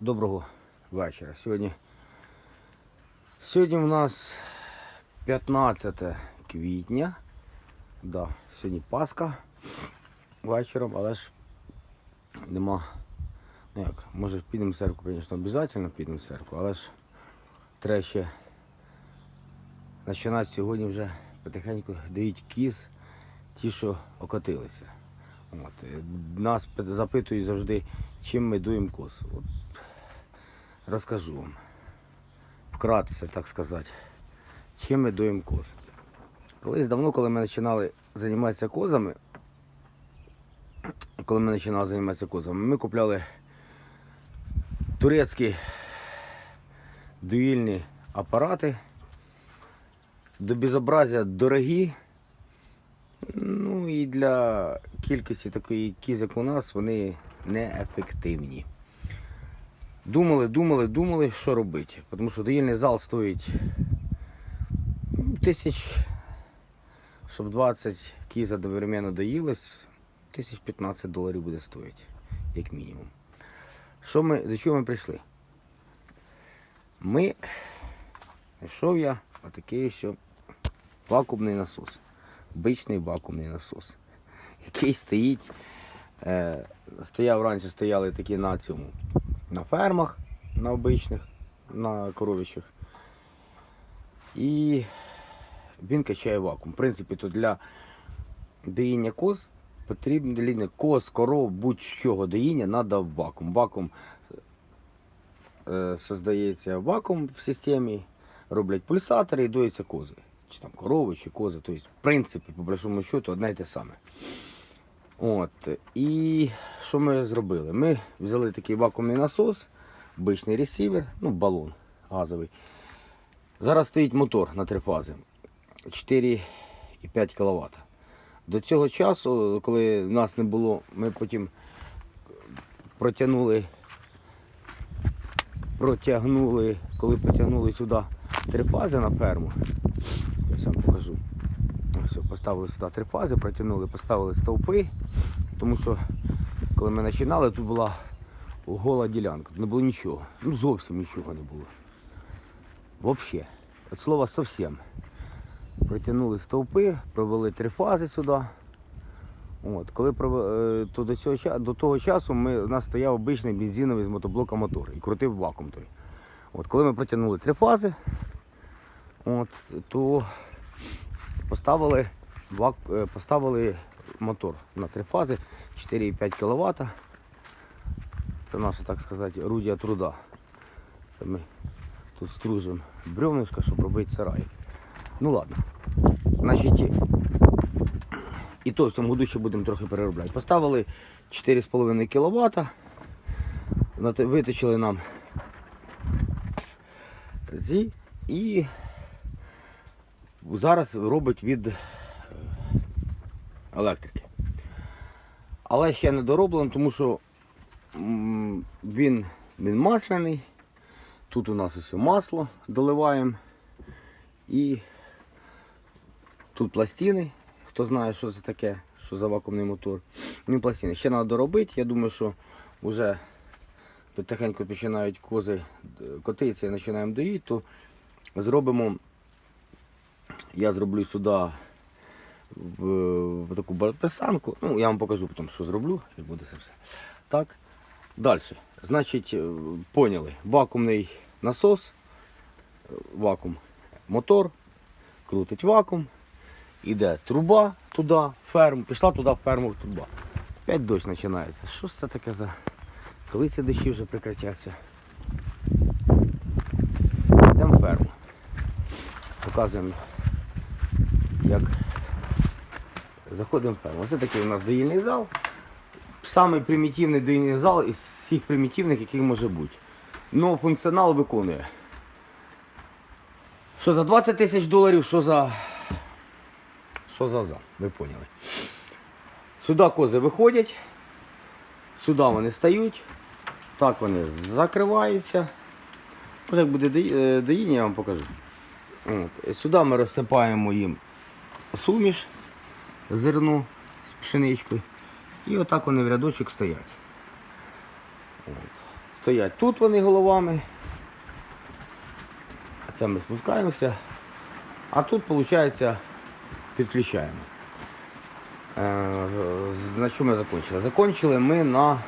Доброго вечора. Сьогодні, сьогодні у нас 15 квітня. Да, сьогодні Пасха вечором, але ж нема. Ну як, може підемо в церкву, звісно, обов'язково підемо в церкву, але ж треба ще починати сьогодні вже потихеньку дають кіз ті, що окотилися. От. Нас запитують завжди, чим ми дуємо коз. Розкажу вам. Вкратце, так сказати. Чим ми дуємо коз. Колись давно, коли ми починали займатися козами, коли ми починали займатися козами, ми купляли турецькі дуїльні апарати. До безобразя дорогі. Ну і для кількості такої кіз, як у нас, вони неефективні. Думали, думали, думали, що робити. Тому що доїльний зал стоїть ну, тисяч, щоб 20 кіз одновременно доїлось, тисяч 15 доларів буде стоїти, як мінімум. Що ми, до чого ми прийшли? Ми, знайшов я отакий що вакуумний насос. Обичний вакуумний насос, який стоїть. Е, стояв раніше стояли такі на цьому на фермах, на обичних, на коров'ячих. І він качає вакуум. В принципі, то для доїння коз потрібно доїння коз, коров, будь-чого доїння треба вакуум. Вакуум е, создається вакуум в системі, роблять пульсатори і доїться кози. Чи там корови, чи кози. Тобто, в принципі, по большому счету, одне й те саме. От. І що ми зробили? Ми взяли такий вакуумний насос, обичний ресівер, ну, балон газовий. Зараз стоїть мотор на три фази 4,5 кВт. До цього часу, коли нас не було, ми потім протягнули, протягнули, коли протягнули сюди три фази на ферму. Я сам покажу. Все, поставили сюди три фази, протягнули, поставили стовпи, тому що коли ми починали, тут була гола ділянка, тут не було нічого. Ну зовсім нічого не було. Взагалі. От слова зовсім. Протягнули стовпи, провели три фази сюди. От, коли е, то до, цього, до того часу ми, у нас стояв обичний бензиновий з мотоблока мотор і крутив вакуум той. От, коли ми протягнули три фази, от, то поставили, поставили мотор на три фази 4,5 кВт. Це наше, так сказати, орудія труда. Це ми тут стружимо бревнишко, щоб робити сарай. Ну ладно. Значить, і то в цьому году ще будемо трохи переробляти. Поставили 4,5 кВт. Виточили нам ці і зараз робить від е, електрики. Але ще не дороблено, тому що він, він масляний. Тут у нас ось масло доливаємо. І тут пластини. Хто знає, що це таке, що за вакуумний мотор. Ну, пластини. Ще треба доробити. Я думаю, що вже потихеньку починають кози котитися і починаємо доїти, то зробимо. Я зроблю сюди в, в таку барписанку. Ну, я вам покажу потім, що зроблю, як буде це все. Так. Далі. Значить, е, поняли. Вакуумний насос, е, вакуум, мотор, крутить вакуум, іде труба туди, ферму, пішла туди в ферму труба. Опять дощ починається. Що це таке за. Коли ці дощі вже прекратяться? Йдемо ферму. Показуємо, як заходимо в ферму. Це такий у нас доїльний зал. Самий примітивний доїльний зал із всіх примітивних, який може бути. Ну, функціонал виконує. Що за 20 тисяч доларів, що за. Що за за, ви поняли. Сюди кози виходять, сюди вони стають, так вони закриваються. Може, як буде е, доїння, я вам покажу. От. Сюди ми розсипаємо їм суміш, зерно з пшеничкою. І отак вони в рядочок стоять. От. Стоять тут вони головами. А Це ми спускаємося. А тут, виходить, підключаємо. Е, На чому ми закінчили? Закінчили ми на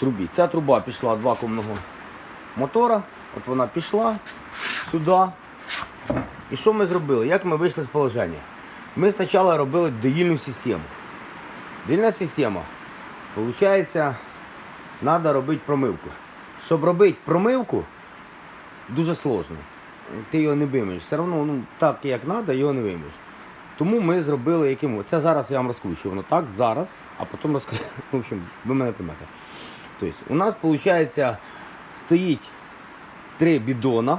трубі. Ця труба пішла від вакуумного мотора. От вона пішла сюди. І що ми зробили? Як ми вийшли з положення? Ми спочатку робили доїльну систему. Доїльна система, виходить, треба робити промивку. Щоб робити промивку, дуже сложно. Ти його не вимієш. Все одно, ну, так як треба, його не вимієш. Тому ми зробили яким. Це зараз я вам розкручу. Воно так, зараз, а потім розкажу. В общем, ви мене поймете. Тобто, у нас, виходить, стоїть три бідона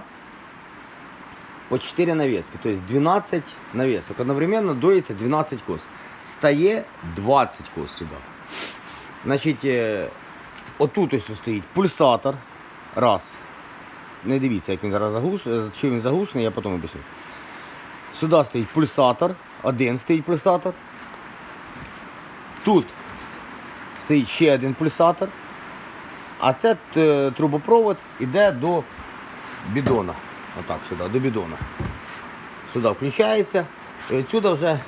по 4 навески. Тобто 12 навесок. Одновременно доїться 12 коз. Стає 20 коз сюди. Значить, е, отут ось стоїть пульсатор. Раз. Не дивіться, як він зараз заглушений, чи він заглушений, я потім об'ясню. Сюди стоїть пульсатор. Один стоїть пульсатор. Тут стоїть ще один пульсатор. А це е, трубопровод іде до бідона. Отак сюди, до бідона. Сюди включається. І відсюди вже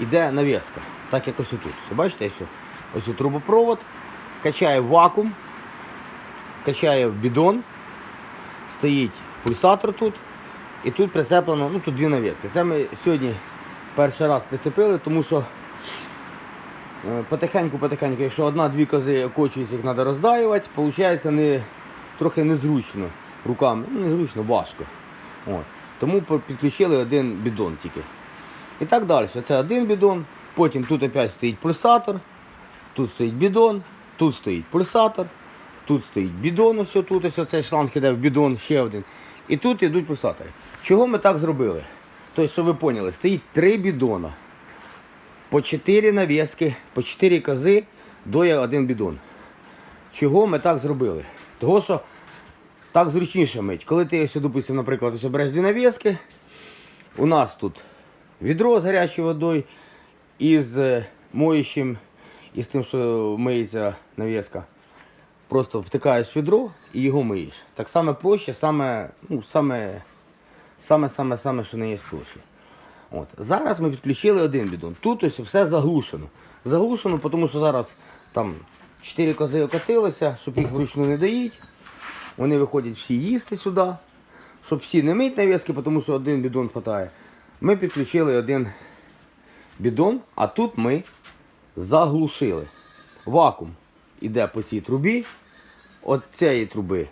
йде навіска. Так як ось тут. Бачите, ось, ось трубопровод, качає вакуум, качає в бідон, стоїть пульсатор тут. І тут прицеплено, ну тут дві навіски. Це ми сьогодні перший раз прицепили, тому що потихеньку-потихеньку, якщо одна-дві кози окочуються, їх треба роздаювати, виходить не, трохи незручно руками. Ну, незручно, важко. От. Тому підключили один бідон тільки. І так далі. Це один бідон, потім тут опять стоїть пульсатор, тут стоїть бідон, тут стоїть пульсатор, тут стоїть бідон, ось тут ось цей шланг іде в бідон, ще один. І тут йдуть пульсатори. Чого ми так зробили? Тобто, щоб ви поняли, стоїть три бідона, по 4 навіски, по 4 кози, доє один бідон. Чого ми так зробили? Того, що так зручніше мить. Коли ти, ось, допустим, наприклад, ось береш дві навіски, у нас тут відро з гарячою водою із е, моющим, і з тим, що миється навіска. Просто втикаєш в відро і його миєш. Так само проще, саме, ну, саме, саме, саме, саме, що не є проще. От. Зараз ми підключили один бідон. Тут ось все заглушено. Заглушено, тому що зараз там 4 кози окатилися, щоб їх вручну не доїть. Вони виходять всі їсти сюди, щоб всі не мить навіски, тому що один бідон хватає. Ми підключили один бідон, а тут ми заглушили. Вакуум іде по цій трубі. От цієї труби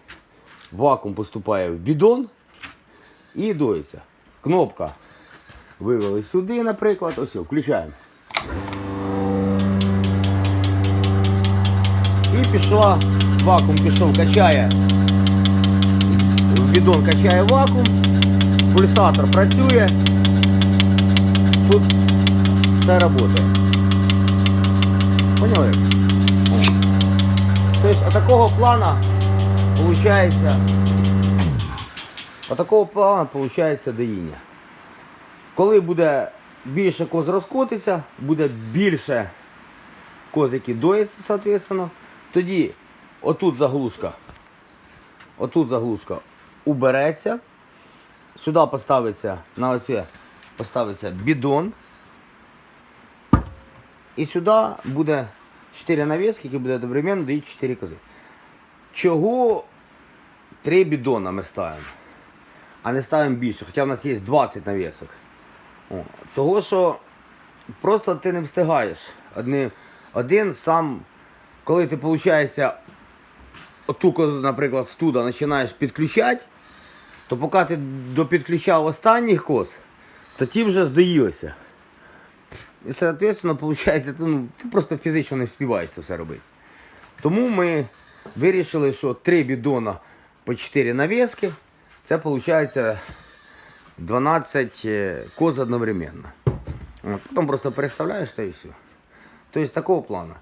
вакуум поступає в бідон і доїться. Кнопка вивели сюди, наприклад. Ось, включаємо. І пішла, вакуум пішов, качає. Бідон качає вакуум, пульсатор працює. Тут все працює. Поняли? Тобто отакого плана получається. Отакого плана получається доїння. Коли буде більше коз розкотиться, буде більше коз, які доїться, соответственно, тоді отут заглушка, отут заглушка убереться, сюди поставиться, на оце поставиться бідон, і сюди буде 4 навіски, які буде одновременно доїти 4 кози. Чого 3 бідона ми ставимо, а не ставимо більше, хоча в нас є 20 навісок. О, того, що просто ти не встигаєш. Одни, один сам, коли ти, виходить, оту, козу, наприклад, студа починаєш підключати, то поки ти допідключав останніх коз, то ті вже здоїлися. І, соответственно, виходить, ти, ну, ти просто фізично не встигаєш це все робити. Тому ми вирішили, що 3 бідона по 4 навіски, це виходить 12 е, коз одновременно. От, Потім просто переставляєш та і все. Тобто такого плану.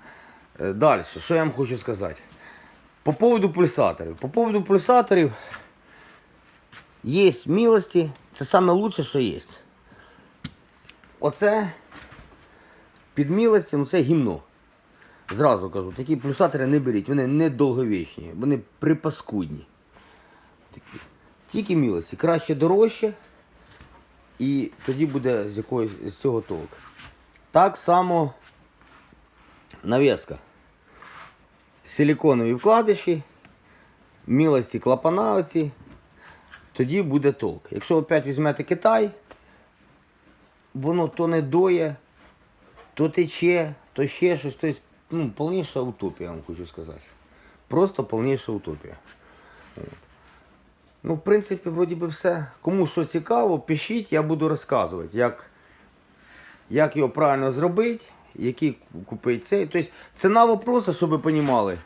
Далі, що я вам хочу сказати? По поводу пульсаторів. По поводу пульсаторів є милості, це саме лучше, що є. Оце під милості, ну це гімно. Зразу кажу, такі плюсатори не беріть, вони не довговічні, вони припаскудні. Такі. Тільки мілості, краще дорожче, і тоді буде з якоїсь з цього толк. Так само навіска. Силіконові вкладиші, мілості клапана оці, тоді буде толк. Якщо опять візьмете Китай, воно то не доє, то тече, то ще щось. Тобто, ну, повніша утопія, я вам хочу сказати. Просто повніша утопія. Ну, в принципі, вроді би все. Кому що цікаво, пишіть, я буду розказувати, як, як його правильно зробити, який купити цей. Тобто, ціна вопроса, щоб ви розуміли.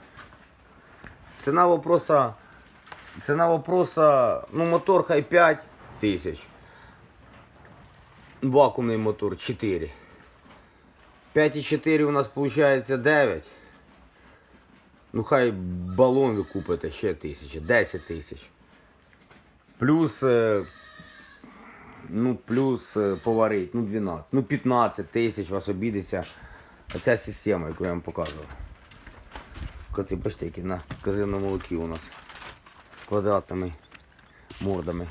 Ціна вопроса. Ціна вопроса, ну, мотор хай 5 тисяч. Вакуумний мотор 4. 5,4 у нас виходить 9. Ну хай балон ви купите ще тисячі, 10 тисяч. Плюс, е, ну, плюс е, поварить, ну 12, ну 15 тисяч вас обійдеться оця система, яку я вам показував. Коти, бачите, які на казинному молокі у нас квадратними мордами.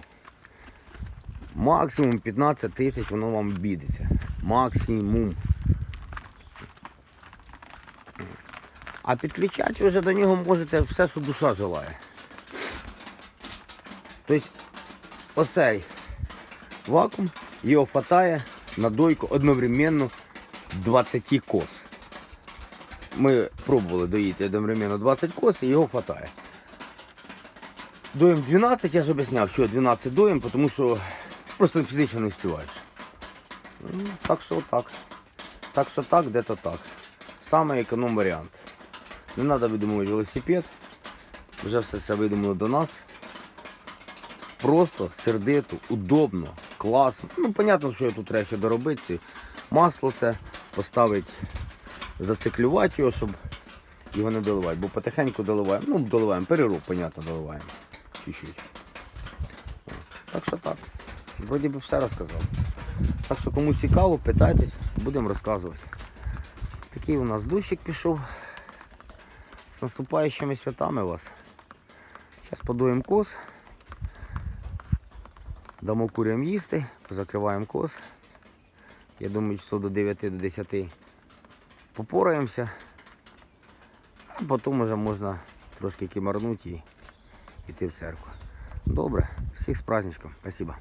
Максимум 15 тисяч воно вам обійдеться. Максимум. А підключати вже до нього можете все, що душа желає. Тобто оцей вакуум, його хватає на дойку одновременно 20 кос. Ми пробували доїти одновременно 20 кос і його хватає. Доїм 12, я ж об'ясняв, що 12 доїм, тому що просто фізично не встигаєш. Ну, Так що так. Так що так, де-то так. Саме економ варіант. Не треба видумувати велосипед. Вже все це видумали до нас. Просто сердито, удобно, класно. Ну, понятно, що я тут треба ще доробити. Масло це поставити, зациклювати його, щоб його не доливати. Бо потихеньку доливаємо. Ну, доливаємо, перероб, понятно, доливаємо. Чуть-чуть. Так що так. Вроді би все розказав. Так що кому цікаво, питайтесь, будемо розказувати. Такий у нас дощик пішов. З наступаючими святами вас. Зараз подуємо коз. Дамо курям їсти, закриваємо коз. Я думаю, часов до 9 до 10 попораємося. А потім вже можна трошки кимарнути і йти в церкву. Добре, всіх з праздничком. Спасибо.